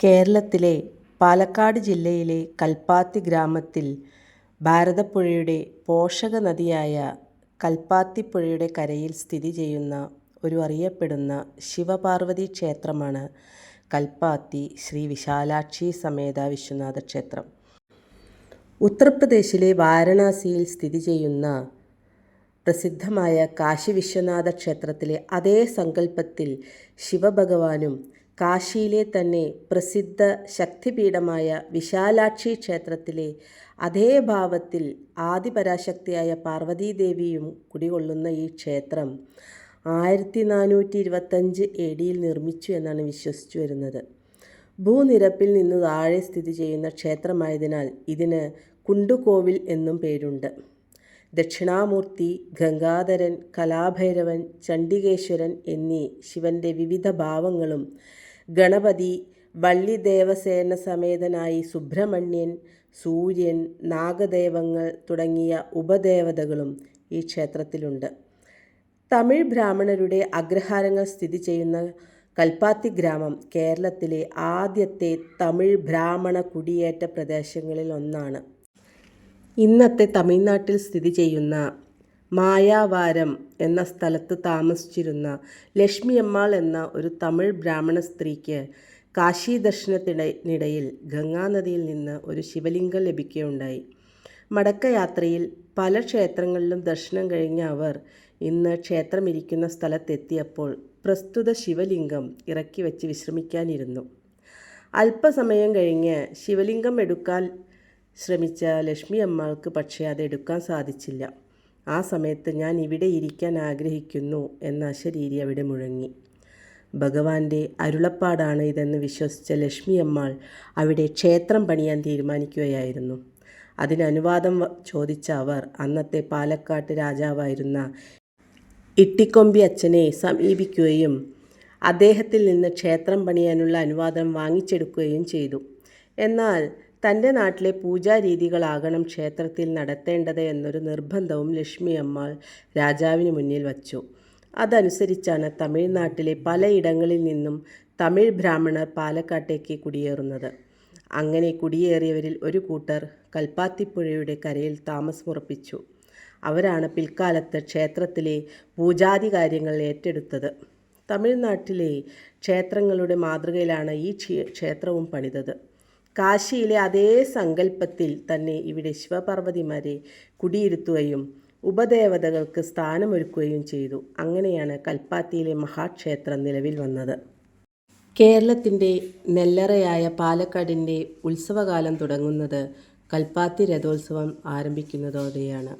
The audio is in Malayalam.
കേരളത്തിലെ പാലക്കാട് ജില്ലയിലെ കൽപ്പാത്തി ഗ്രാമത്തിൽ ഭാരതപ്പുഴയുടെ പോഷക പോഷകനദിയായ കൽപ്പാത്തിപ്പുഴയുടെ കരയിൽ സ്ഥിതി ചെയ്യുന്ന ഒരു അറിയപ്പെടുന്ന ശിവപാർവതി ക്ഷേത്രമാണ് കൽപ്പാത്തി ശ്രീ വിശാലാക്ഷി സമേത വിശ്വനാഥ ക്ഷേത്രം. ഉത്തർപ്രദേശിലെ വാരണാസിയിൽ സ്ഥിതി ചെയ്യുന്ന പ്രസിദ്ധമായ കാശി വിശ്വനാഥ ക്ഷേത്രത്തിലെ അതേ സങ്കല്പത്തിൽ ശിവഭഗവാനും കാശിയിലെ തന്നെ പ്രസിദ്ധ ശക്തിപീഠമായ വിശാലാക്ഷി ക്ഷേത്രത്തിലെ അതേ ഭാവത്തിൽ ആദിപരാശക്തിയായ പാർവതീദേവിയും കുടികൊള്ളുന്ന ഈ ക്ഷേത്രം ആയിരത്തി നാനൂറ്റി ഇരുപത്തഞ്ച് എ ഡിയിൽ നിർമ്മിച്ചു എന്നാണ് വിശ്വസിച്ചു വരുന്നത്. ഭൂനിരപ്പിൽ നിന്ന് താഴെ സ്ഥിതി ചെയ്യുന്ന ക്ഷേത്രമായതിനാൽ ഇതിന് കുണ്ടുകോവിൽ എന്നും പേരുണ്ട്. ദക്ഷിണാമൂർത്തി ഗംഗാധരൻ കലാഭൈരവൻ ചണ്ഡികേശ്വരൻ എന്നീ ശിവന്റെ വിവിധ ഭാവങ്ങളും ഗണപതി വള്ളി ദേവസേന സമേതനായി സുബ്രഹ്മണ്യൻ സൂര്യൻ നാഗദേവങ്ങൾ തുടങ്ങിയ ഉപദേവതകളും ഈ ക്ഷേത്രത്തിലുണ്ട്. തമിഴ് ബ്രാഹ്മണരുടെ അഗ്രഹാരങ്ങൾ സ്ഥിതി ചെയ്യുന്ന കൽപ്പാത്തി ഗ്രാമം കേരളത്തിലെ ആദ്യത്തെ തമിഴ് ബ്രാഹ്മണ കുടിയേറ്റ പ്രദേശങ്ങളിൽ ഒന്നാണ്. ഇന്നത്തെ തമിഴ്നാട്ടിൽ സ്ഥിതി ചെയ്യുന്ന മായാവാരം എന്ന സ്ഥലത്ത് താമസിച്ചിരുന്ന ലക്ഷ്മിയമ്മാൾ എന്ന ഒരു തമിഴ് ബ്രാഹ്മണ സ്ത്രീക്ക് കാശി ദർശനത്തിനിടയിൽ ഗംഗാനദിയിൽ നിന്ന് ഒരു ശിവലിംഗം ലഭിക്കുകയുണ്ടായി. മടക്കയാത്രയിൽ പല ക്ഷേത്രങ്ങളിലും ദർശനം കഴിഞ്ഞ അവർ ഇന്ന് ക്ഷേത്രമിരിക്കുന്ന സ്ഥലത്തെത്തിയപ്പോൾ പ്രസ്തുത ശിവലിംഗം ഇറക്കി വെച്ച് വിശ്രമിക്കാനിരുന്നു. അല്പസമയം കഴിഞ്ഞ് ശിവലിംഗം എടുക്കാൻ ശ്രമിച്ച ലക്ഷ്മി അമ്മാൾക്ക് പക്ഷേ അത് എടുക്കാൻ സാധിച്ചില്ല. ആ സമയത്ത് ഞാൻ ഇവിടെ ഇരിക്കാൻ ആഗ്രഹിക്കുന്നു എന്ന അശരീരി അവിടെ മുഴങ്ങി. ഭഗവാന്റെ അരുളപ്പാടാണ് ഇതെന്ന് വിശ്വസിച്ച ലക്ഷ്മി അമ്മാൾ അവിടെ ക്ഷേത്രം പണിയാൻ തീരുമാനിക്കുകയായിരുന്നു. അതിന് അനുവാദം ചോദിച്ച അവർ അന്നത്തെ പാലക്കാട്ട് രാജാവായിരുന്ന ഇട്ടിക്കൊമ്പി അച്ഛനെ സമീപിക്കുകയും അദ്ദേഹത്തിൽ നിന്ന് ക്ഷേത്രം പണിയാനുള്ള അനുവാദം വാങ്ങിച്ചെടുക്കുകയും ചെയ്തു. എന്നാൽ തന്റെ നാട്ടിലെ പൂജാരീതികളാകണം ക്ഷേത്രത്തിൽ നടത്തേണ്ടത് എന്നൊരു നിർബന്ധവും ലക്ഷ്മി അമ്മാൾ രാജാവിന് മുന്നിൽ വച്ചു. അതനുസരിച്ചാണ് തമിഴ്നാട്ടിലെ പലയിടങ്ങളിൽ നിന്നും തമിഴ് ബ്രാഹ്മണർ പാലക്കാട്ടേക്ക് കുടിയേറുന്നത്. അങ്ങനെ കുടിയേറിയവരിൽ ഒരു കൂട്ടർ കൽപ്പാത്തിപ്പുഴയുടെ കരയിൽ താമസമുറപ്പിച്ചു. അവരാണ് പിൽക്കാലത്ത് ക്ഷേത്രത്തിലെ പൂജാതി കാര്യങ്ങൾ ഏറ്റെടുത്തത്. തമിഴ്നാട്ടിലെ ക്ഷേത്രങ്ങളുടെ മാതൃകയിലാണ് ഈ ക്ഷേത്രവും പണിതത്. കാശിയിലെ അതേ സങ്കല്പത്തിൽ തന്നെ ഇവിടെ ശിവപാർവതിമാരെ കുടിയിരുത്തുകയും ഉപദേവതകൾക്ക് സ്ഥാനമൊരുക്കുകയും ചെയ്തു. അങ്ങനെയാണ് കൽപ്പാത്തിയിലെ മഹാക്ഷേത്രം നിലവിൽ വന്നത്. കേരളത്തിന്റെ നെല്ലറയായ പാലക്കാടിന്റെ ഉത്സവകാലം തുടങ്ങുന്നത് കൽപ്പാത്തി രഥോത്സവം ആരംഭിക്കുന്നതോടെയാണ്.